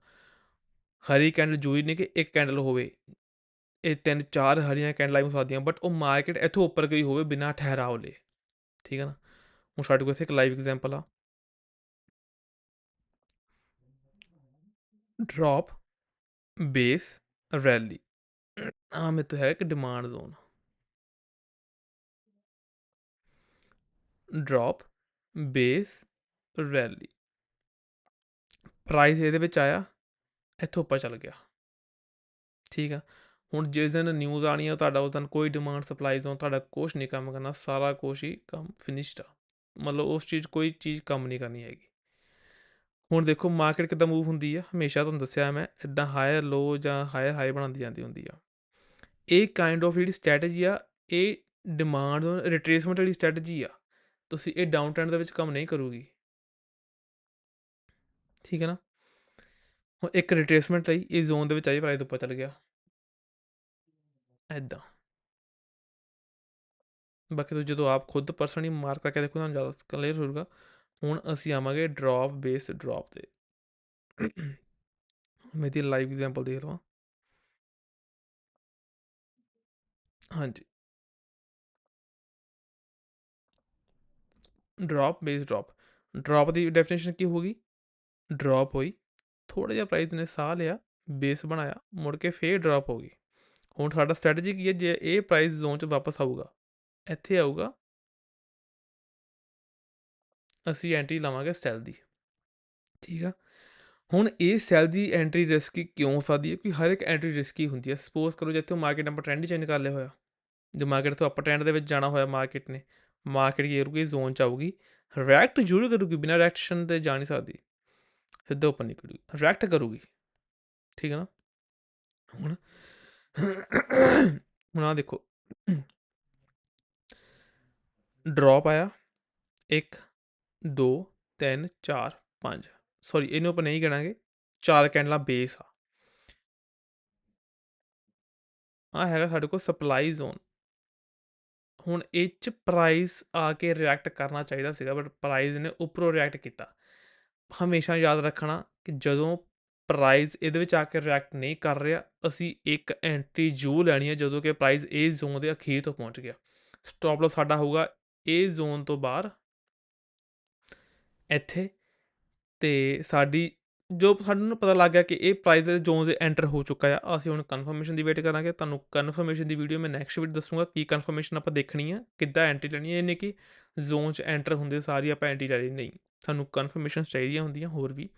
A: ਹਰੀ ਕੈਂਡਲ ਜ਼ਰੂਰੀ ਨਹੀਂ ਕਿ ਇੱਕ ਕੈਂਡਲ ਹੋਵੇ। ਇਹ ਤਿੰਨ ਚਾਰ ਹਰੀਆਂ ਕੈਂਡਲਾਂ ਹੋ ਸਕਦੀਆਂ ਬਟ ਉਹ ਮਾਰਕੀਟ ਇੱਥੋਂ ਉੱਪਰ ਗਈ ਹੋਵੇ ਬਿਨਾਂ ਠਹਿਰਾਵ ਲਏ। ਠੀਕ ਹੈ ਨਾ? ਹੁਣ ਸਾਡੇ ਕੋਲ ਇੱਥੇ ਇੱਕ ਲਾਈਵ ਐਗਜ਼ਾਮਪਲ ਆ। Drop base rally. ਆ ਮੇ ਤੋਂ ਹੈ ਇੱਕ demand zone drop base rally price ਇਹਦੇ ਵਿੱਚ ਆਇਆ, ਇੱਥੋਂ ਉੱਪਰ ਚੱਲ ਗਿਆ। ਠੀਕ ਆ? ਹੁਣ ਜਿਸ ਦਿਨ ਨਿਊਜ਼ ਆਣੀ ਆ, ਤੁਹਾਡਾ ਉਸ ਦਿਨ ਕੋਈ ਡਿਮਾਂਡ ਸਪਲਾਈ ਜ਼ੋਨ ਤੁਹਾਡਾ ਕੁਝ ਨਹੀਂ ਕੰਮ ਕਰਨਾ, ਸਾਰਾ ਕੁਝ ਹੀ ਕੰਮ ਫਿਨਿਸ਼ਡ ਆ। ਮਤਲਬ ਉਸ ਚੀਜ਼, ਕੋਈ ਚੀਜ਼ ਕੰਮ ਨਹੀਂ ਕਰਨੀ ਹੈਗੀ। ਹੁਣ ਦੇਖੋ ਮਾਰਕੀਟ ਕਿੱਦਾਂ ਮੂਵ ਹੁੰਦੀ ਆ? ਹਮੇਸ਼ਾ ਤੁਹਾਨੂੰ ਦੱਸਿਆ ਮੈਂ, ਇਦਾਂ ਹਾਇਰ ਲੋ ਜਾਂ ਹਾਇਰ ਹਾਈ ਬਣਾਉਂਦੀ ਜਾਂਦੀ ਹੁੰਦੀ ਆ। ਇਹ ਕਾਈਂਡ ਆਫ ਜਿਹੜੀ ਸਟ੍ਰੈਟਜੀ ਆ, ਇਹ ਡਿਮਾਂਡ ਰਿਟਰੇਸਮੈਂਟ ਵਾਲੀ ਸਟ੍ਰੈਟਜੀ ਆ। ਤੁਸੀਂ ਇਹ ਡਾਊਨ ਟ੍ਰੈਂਡ ਦੇ ਵਿੱਚ ਕੰਮ ਨਹੀਂ ਕਰੂਗੀ। ਠੀਕ ਹੈ ਨਾ? ਹੁਣ ਇੱਕ ਰਿਟਰੇਸਮੈਂਟ ਲਈ ਇਹ ਜ਼ੋਨ ਦੇ ਵਿੱਚ ਆਈ ਪ੍ਰਾਈਸ ਉੱਪਰ ਚੱਲ ਗਿਆ। ਐਦਾਂ ਬਾਕੀ ਤੁਸੀਂ ਜਦੋਂ ਆਪ ਖੁਦ ਪਰਸਨਲੀ ਮਾਰਕ ਕਰਕੇ ਦੇਖੋ, ਤੁਹਾਨੂੰ ਜ਼ਿਆਦਾ ਕਲੀਅਰ ਹੋਊਗਾ ਹੁਣ ਅਸੀਂ ਆਵਾਂਗੇ ਡ੍ਰੌਪ ਬੇਸ ਡ੍ਰੌਪ ਤੇ। ਮੈਂ ਦੀ ਲਾਈਵ ਐਗਜ਼ਾਮਪਲ ਦੇਖ ਲਵਾਂ। ਹਾਂਜੀ। ਡ੍ਰੌਪ ਬੇਸ ਡ੍ਰੌਪ ਡ੍ਰੌਪ ਦੀ ਡੈਫੀਨੇਸ਼ਨ ਕੀ ਹੋਗੀ ਡ੍ਰੌਪ ਹੋਈ। ਥੋੜਾ ਜਿਹਾ ਪ੍ਰਾਈਸ ਨੇ ਸਾਹ ਲਿਆ ਬੇਸ ਬਣਾਇਆ, ਮੁੜ ਕੇ ਫੇਰ ਡ੍ਰੌਪ ਹੋ ਗਈ। ਹੁਣ ਸਾਡਾ ਸਟ੍ਰੈਟਜੀ ਕੀ ਹੈ? ਜੇ ਇਹ ਪ੍ਰਾਈਸ ਜ਼ੋਨ 'ਚ ਵਾਪਸ ਆਊਗਾ, ਇੱਥੇ ਆਊਗਾ, ਅਸੀਂ ਐਂਟਰੀ ਲਵਾਂਗੇ ਸੈਲ ਦੀ। ਠੀਕ ਆ? ਹੁਣ ਇਹ ਸੈਲ ਦੀ ਐਂਟਰੀ ਰਿਸਕੀ ਕਿਉਂ ਹੋ ਸਕਦੀ ਹੈ? ਕਿ ਹਰ ਇੱਕ ਐਂਟਰੀ ਰਿਸਕੀ ਹੁੰਦੀ ਹੈ। ਸਪੋਜ਼ ਕਰੋ ਜੇ ਇੱਥੇ ਮਾਰਕੀਟ ਨੰਬਰ ਟ੍ਰੈਂਡ ਚੇਂਜ ਕਰ ਲਿਆ ਹੋਇਆ, ਜੇ ਮਾਰਕੀਟ ਤੋਂ ਅਪਰ ਟ੍ਰੈਂਡ ਦੇ ਵਿੱਚ ਜਾਣਾ ਹੋਇਆ ਮਾਰਕੀਟ ਨੇ ਮਾਰਕੀਟ ਕੀ ਕਰੂਗੀ ਜ਼ੋਨ ਚ ਆਊਗੀ। ਰਿਐਕਟ ਜ਼ਰੂਰ ਕਰੂਗੀ, ਬਿਨਾਂ ਰਿਐਕਸ਼ਨ 'ਤੇ ਜਾ ਨਹੀਂ ਸਕਦੀ। ਸਿੱਧਾ ਉੱਪਰ ਨਿਕਲੂਗੀ ਰਿਐਕਟ ਕਰੂਗੀ। ਠੀਕ ਹੈ ਨਾ? ਹੁਣ ਹੁਣ ਆ ਦੇਖੋ। ਡ੍ਰੌਪ ਆਇਆ। 1 2 3 4 5 ਸੌਰੀ ਇਹਨੂੰ ਆਪਾਂ ਨਹੀਂ ਗਣਾਂਗੇ ਚਾਰ ਕੈਂਡਲਾਂ ਬੇਸ ਆ। ਆ ਹੈਗਾ ਸਾਡੇ ਕੋਲ ਸਪਲਾਈ ਜ਼ੋਨ ਹੁਣ ਇਹ ਚ ਪ੍ਰਾਈਸ ਆ ਕੇ ਰਿਐਕਟ ਕਰਨਾ ਚਾਹੀਦਾ ਸੀਗਾ ਬਟ ਪ੍ਰਾਈਸ ਨੇ ਉੱਪਰੋਂ ਰਿਐਕਟ ਕੀਤਾ। ਹਮੇਸ਼ਾ ਯਾਦ ਰੱਖਣਾ ਕਿ ਜਦੋਂ ਪ੍ਰਾਈਸ ਇਹਦੇ ਵਿੱਚ ਆ ਕੇ ਰਿਐਕਟ ਨਹੀਂ ਕਰ ਰਿਹਾ, ਅਸੀਂ ਇੱਕ ਐਂਟਰੀ ਜੂ ਲੈਣੀ ਹੈ ਜਦੋਂ ਕਿ ਪ੍ਰਾਈਸ ਇਹ ਜ਼ੋਨ ਦੇ ਅਖੀਰ ਤੋਂ ਪਹੁੰਚ ਗਿਆ। ਸਟਾਪ ਲਾਸ ਸਾਡਾ ਹੋਊਗਾ ਇਹ ਜ਼ੋਨ ਤੋਂ ਬਾਹਰ, ਇੱਥੇ। ਤੇ ਸਾਡੀ ਜੋ ਸਾਨੂੰ ਪਤਾ ਲੱਗ ਗਿਆ ਕਿ ਇਹ ਪ੍ਰਾਈਜ਼ ਦੇ ਜ਼ੋਨ ਦੇ ਐਂਟਰ ਹੋ ਚੁੱਕਾ ਆ, ਅਸੀਂ ਹੁਣ ਕਨਫਰਮੇਸ਼ਨ ਦੀ ਵੇਟ ਕਰਾਂਗੇ। ਤੁਹਾਨੂੰ ਕਨਫਰਮੇਸ਼ਨ ਦੀ ਵੀਡੀਓ ਮੈਂ ਨੈਕਸਟ ਵੀਡੀਓ ਦੱਸੂਗਾ ਕੀ ਕਨਫਰਮੇਸ਼ਨ ਆਪਾਂ ਦੇਖਣੀ ਆ, ਕਿੱਦਾਂ ਐਂਟਰੀ ਲੈਣੀ ਹੈ ਇਹ ਕਿ ਜ਼ੋਨ 'ਚ ਐਂਟਰ ਹੁੰਦੇ ਸਾਰੀ ਆਪਾਂ ਐਂਟਰੀ ਲੈ ਲਈ, ਨਹੀਂ। ਸਾਨੂੰ ਕਨਫਰਮੇਸ਼ਨ ਚਾਹੀਦੀਆਂ ਹੁੰਦੀਆਂ ਹੋਰ ਵੀ।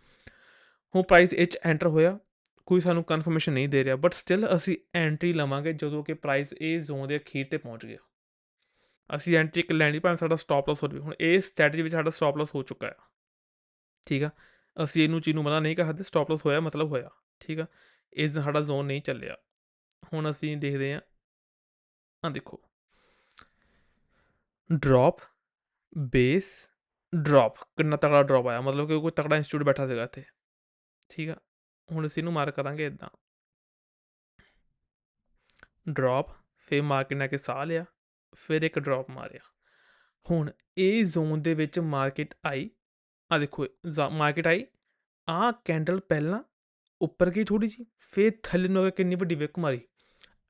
A: ਹੁਣ ਪ੍ਰਾਈਸ ਇਹ 'ਚ ਐਂਟਰ ਹੋਇਆ, ਕੋਈ ਸਾਨੂੰ ਕਨਫਰਮੇਸ਼ਨ ਨਹੀਂ ਦੇ ਰਿਹਾ ਬਟ ਸਟਿਲ ਅਸੀਂ ਐਂਟਰੀ ਲਵਾਂਗੇ ਜਦੋਂ ਕਿ ਪ੍ਰਾਈਸ ਇਹ ਜ਼ੋਨ ਦੇ ਅਖੀਰ ਤੇ ਪਹੁੰਚ ਗਿਆ। ਅਸੀਂ ਐਂਟਰੀ ਇੱਕ ਲੈਣੀ, ਭਾਵੇਂ ਸਾਡਾ ਸਟਾਪ ਲਾਸ ਹੋ ਜਾਵੇ ਹੁਣ ਇਹ ਸਟ੍ਰੈਟਜੀ ਵਿੱਚ ਸਾਡਾ ਸਟਾਪ ਲਾਸ ਹੋ ਚੁੱਕਾ ਹੈ ਠੀਕ ਆ? ਅਸੀਂ ਇਹਨੂੰ ਚੀਜ਼ ਨੂੰ ਮਨਾ ਨਹੀਂ ਕਰਦੇ ਸਟਾਪ ਲਾਸ ਹੋਇਆ, ਮਤਲਬ ਹੋਇਆ, ਠੀਕ ਆ? ਇਸ ਸਾਡਾ ਜ਼ੋਨ ਨਹੀਂ ਚੱਲਿਆ। ਹੁਣ ਅਸੀਂ ਦੇਖਦੇ ਹਾਂ। ਆ ਦੇਖੋ। ਡ੍ਰੌਪ ਬੇਸ ਡ੍ਰੌਪ ਕਿੰਨਾ ਤਕੜਾ ਡ੍ਰੌਪ ਆਇਆ, ਮਤਲਬ ਕਿ ਕੋਈ ਤਕੜਾ ਇੰਸਟੀਚਿਊਟ ਬੈਠਾ ਸੀਗਾ ਇੱਥੇ, ਠੀਕ ਆ? ਹੁਣ ਅਸੀਂ ਇਹਨੂੰ ਮਾਰ ਕਰਾਂਗੇ ਇਦਾਂ ਡ੍ਰੌਪ ਫਿਰ ਮਾਰਕੀਟ ਨੇ ਕੇ ਸਾਹ ਲਿਆ, ਫਿਰ ਇੱਕ ਡ੍ਰੌਪ ਮਾਰਿਆ। ਹੁਣ ਇਹ ਜ਼ੋਨ ਦੇ ਵਿੱਚ ਮਾਰਕੀਟ ਆਈ। ਆ ਦੇਖੋ ਮਾਰਕੀਟ ਆਈ ਆ ਕੈਂਡਲ ਪਹਿਲਾਂ ਉੱਪਰ ਗਈ ਥੋੜੀ ਜੀ ਫਿਰ ਥੱਲੇ ਨੂੰ ਆ ਕੇ ਕਿੰਨੀ ਵੱਡੀ ਵਿਕ ਮਾਰੀ।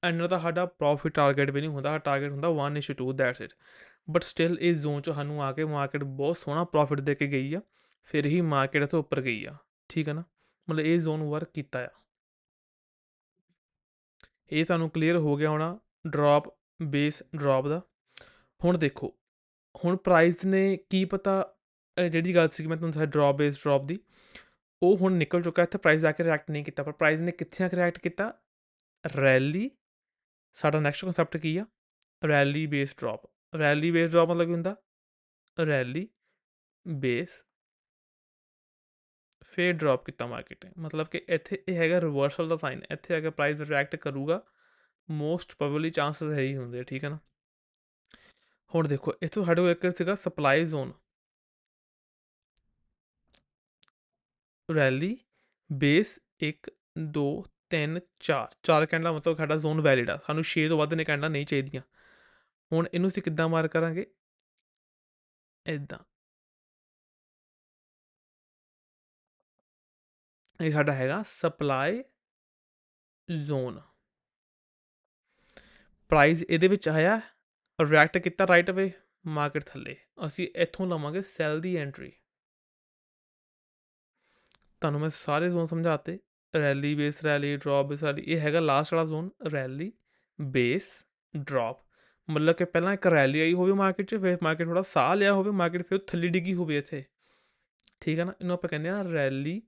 A: ਐਨਾ ਤਾਂ ਸਾਡਾ ਪ੍ਰੋਫਿਟ ਟਾਰਗੇਟ ਵੀ ਨਹੀਂ ਹੁੰਦਾ ਟਾਰਗੇਟ ਹੁੰਦਾ 1:2 ਦੈਟਸ ਇਟ ਬਟ ਸਟਿਲ ਇਸ ਜ਼ੋਨ 'ਚ ਸਾਨੂੰ ਆ ਕੇ ਮਾਰਕੀਟ ਬਹੁਤ ਸੋਹਣਾ ਪ੍ਰੋਫਿਟ ਦੇ ਕੇ ਗਈ ਆ, ਫਿਰ ਹੀ ਮਾਰਕੀਟ ਤੋਂ ਉੱਪਰ ਗਈ ਆ, ਠੀਕ ਹੈ ਨਾ? ਮਤਲਬ ਇਹ ਜ਼ੋਨ ਵਰਕ ਕੀਤਾ ਆ। ਇਹ ਤੁਹਾਨੂੰ ਕਲੀਅਰ ਹੋ ਗਿਆ ਹੋਣਾ ਡ੍ਰੌਪ ਬੇਸ ਡ੍ਰੌਪ ਦਾ। ਹੁਣ ਦੇਖੋ, ਹੁਣ ਪ੍ਰਾਈਸ ਨੇ ਕੀ ਪਤਾ ਜਿਹੜੀ ਗੱਲ ਸੀ ਮੈਂ ਤੁਹਾਨੂੰ ਦੱਸਿਆ ਡ੍ਰੌਪ ਬੇਸ ਡ੍ਰੌਪ ਦੀ। ਉਹ ਹੁਣ ਨਿਕਲ ਚੁੱਕਾ ਇੱਥੇ ਪ੍ਰਾਈਸ ਆ ਕੇ ਰਿਐਕਟ ਨਹੀਂ ਕੀਤਾ ਪਰ ਪ੍ਰਾਈਸ ਨੇ ਕਿੱਥੇ ਆ ਕੇ ਰਿਐਕਟ ਕੀਤਾ ਰੈਲੀ ਸਾਡਾ ਨੈਕਸਟ ਕਨਸੈਪਟ ਕੀ ਆ rally base drop rally base drop ਮਤਲਬ ਕੀ ਹੁੰਦਾ ਰੈਲੀ ਬੇਸ ਫੇਰ ਡ੍ਰੌਪ ਕੀਤਾ ਮਾਰਕੀਟ ਨੇ ਮਤਲਬ ਕਿ ਇੱਥੇ ਇਹ ਹੈਗਾ ਰਿਵਰਸਲ ਦਾ ਸਾਈਨ ਇੱਥੇ ਅਗਰ ਪ੍ਰਾਈਸ ਰਿਐਕਟ ਕਰੂਗਾ ਮੋਸਟ ਪ੍ਰੋਬਬਲੀ ਚਾਂਸਸ ਹੈ ਹੀ ਹੁੰਦੇ ਠੀਕ ਹੈ ਨਾ ਹੁਣ ਦੇਖੋ ਇੱਥੋਂ ਸਾਡੇ ਕੋਲ ਇੱਕ ਸੀਗਾ ਸਪਲਾਈ ਜ਼ੋਨ ਰੈਲੀ, ਬੇਸ 1 2 3 4 ਚਾਰ ਕੈਂਡਲਾਂ ਮਤਲਬ ਸਾਡਾ ਜ਼ੋਨ ਵੈਲਿਡ ਆ। ਸਾਨੂੰ 6 ਤੋਂ ਵੱਧ ਨੇ ਕੈਂਡਲਾਂ ਨਹੀਂ ਚਾਹੀਦੀਆਂ। ਹੁਣ ਇਹਨੂੰ ਅਸੀਂ ਕਿੱਦਾਂ ਮਾਰ ਕਰਾਂਗੇ? ਇਦਾਂ ਇਹ ਸਾਡਾ ਹੈਗਾ ਸਪਲਾਈ ਜ਼ੋਨ ਪ੍ਰਾਈਸ ਇਹਦੇ ਵਿੱਚ ਆਇਆ ਰਿਐਕਟ ਕੀਤਾ ਰਾਈਟ ਅਵੇ ਮਾਰਕੀਟ ਥੱਲੇ। ਅਸੀਂ ਇੱਥੋਂ ਲਵਾਂਗੇ ਸੈਲ ਦੀ ਐਂਟਰੀ ਤੁਹਾਨੂੰ ਮੈਂ ਸਾਰੇ zone ਸਮਝਾਤੇ। Rally, base rally, drop, base rally, ਇਹ ਹੈਗਾ ਲਾਸਟ ਵਾਲਾ ਜ਼ੋਨ, ਰੈਲੀ, ਬੇਸ, ਡ੍ਰੌਪ। ਮਤਲਬ ਕਿ ਪਹਿਲਾਂ ਇੱਕ ਰੈਲੀ ਆਈ ਹੋਵੇ ਮਾਰਕੀਟ 'ਚ, ਫਿਰ ਮਾਰਕੀਟ ਥੋੜਾ ਸਾਹ ਲਿਆ ਹੋਵੇ ਮਾਰਕੀਟ ਫਿਰ ਥੱਲੇ ਡਿੱਗੀ ਹੋਵੇ ਇੱਥੇ। ਠੀਕ ਹੈ ਨਾ? ਇਹਨੂੰ ਆਪਾਂ ਕਹਿੰਦੇ ਆ ਰੈਲੀ,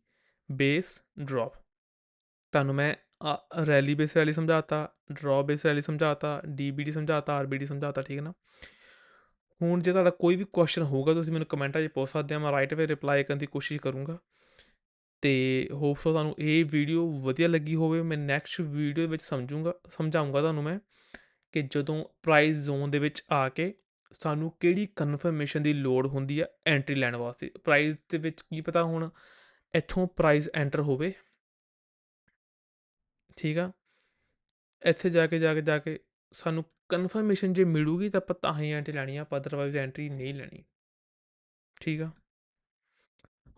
A: ਬੇਸ, ਡ੍ਰੌਪ। ਤੁਹਾਨੂੰ ਮੈਂ ਰੈਲੀ, ਬੇਸ ਰੈਲੀ ਸਮਝਾਤਾ, ਡ੍ਰੌਪ, ਬੇਸ ਰੈਲੀ ਸਮਝਾਤਾ ਡੀਬੀਡੀ ਸਮਝਾਤਾ ਆਰਬੀਡੀ ਸਮਝਾਤਾ, ਠੀਕ ਹੈ ਨਾ? ਹੁਣ ਜੇ ਤੁਹਾਡਾ ਕੋਈ ਵੀ ਕੁਐਸਚਨ ਹੋਊਗਾ, ਤੁਸੀਂ ਮੈਨੂੰ ਕਮੈਂਟਾਂ 'ਚ ਪੁੱਛ ਸਕਦੇ ਆ, ਮੈਂ ਰਾਈਟ ਵੇ ਰਿਪਲਾਈ ਕਰਨ ਦੀ ਕੋਸ਼ਿਸ਼ ਕਰੂੰਗਾ। ਤੇ ਹੋਪ ਸੋ ਤੁਹਾਨੂੰ ਇਹ ਵੀਡੀਓ ਵਧੀਆ ਲੱਗੀ ਹੋਵੇ। ਮੈਂ ਨੈਕਸਟ ਵੀਡੀਓ ਵਿੱਚ ਸਮਝੂੰਗਾ ਸਮਝਾਉਂਗਾ ਤੁਹਾਨੂੰ ਮੈਂ ਕਿ ਜਦੋਂ ਪ੍ਰਾਈਸ ਜ਼ੋਨ ਦੇ ਵਿੱਚ ਆ ਕੇ ਸਾਨੂੰ ਕਿਹੜੀ ਕਨਫਰਮੇਸ਼ਨ ਦੀ ਲੋੜ ਹੁੰਦੀ ਆ ਐਂਟਰੀ ਲੈਣ ਵਾਸਤੇ। ਪ੍ਰਾਈਸ ਦੇ ਵਿੱਚ ਕੀ ਪਤਾ ਹੁਣ ਇੱਥੋਂ ਪ੍ਰਾਈਸ ਐਂਟਰ ਹੋਵੇ। ਠੀਕ ਆ? ਇੱਥੇ ਜਾ ਕੇ ਜਾ ਕੇ ਜਾ ਕੇ ਸਾਨੂੰ ਕਨਫਰਮੇਸ਼ਨ ਜੇ ਮਿਲੂਗੀ ਤਾਂ ਆਪਾਂ ਤਾਂ ਹੀ ਐਂਟਰੀ ਲੈਣੀ ਆ, ਆਪਾਂ ਅਦਰਵਾਈਜ਼ ਐਂਟਰੀ ਨਹੀਂ ਲੈਣੀ। ਠੀਕ ਆ?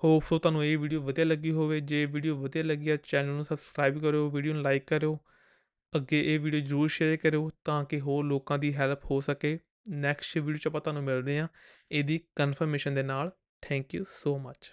A: ਹੋਪ ਸੋ ਤੁਹਾਨੂੰ ਇਹ ਵੀਡੀਓ ਵਧੀਆ ਲੱਗੀ ਹੋਵੇ। ਜੇ ਵੀਡੀਓ ਵਧੀਆ ਲੱਗੀ ਆ ਚੈਨਲ ਨੂੰ ਸਬਸਕ੍ਰਾਈਬ ਕਰਿਓ ਵੀਡੀਓ ਨੂੰ ਲਾਈਕ ਕਰਿਓ। ਅੱਗੇ ਇਹ ਵੀਡੀਓ ਜ਼ਰੂਰ ਸ਼ੇਅਰ ਕਰਿਓ ਤਾਂ ਕਿ ਹੋਰ ਲੋਕਾਂ ਦੀ ਹੈਲਪ ਹੋ ਸਕੇ। ਨੈਕਸਟ ਵੀਡੀਓ 'ਚ ਆਪਾਂ ਤੁਹਾਨੂੰ ਮਿਲਦੇ ਹਾਂ। ਇਹਦੀ ਕਨਫਰਮੇਸ਼ਨ ਦੇ ਨਾਲ। Thank you so much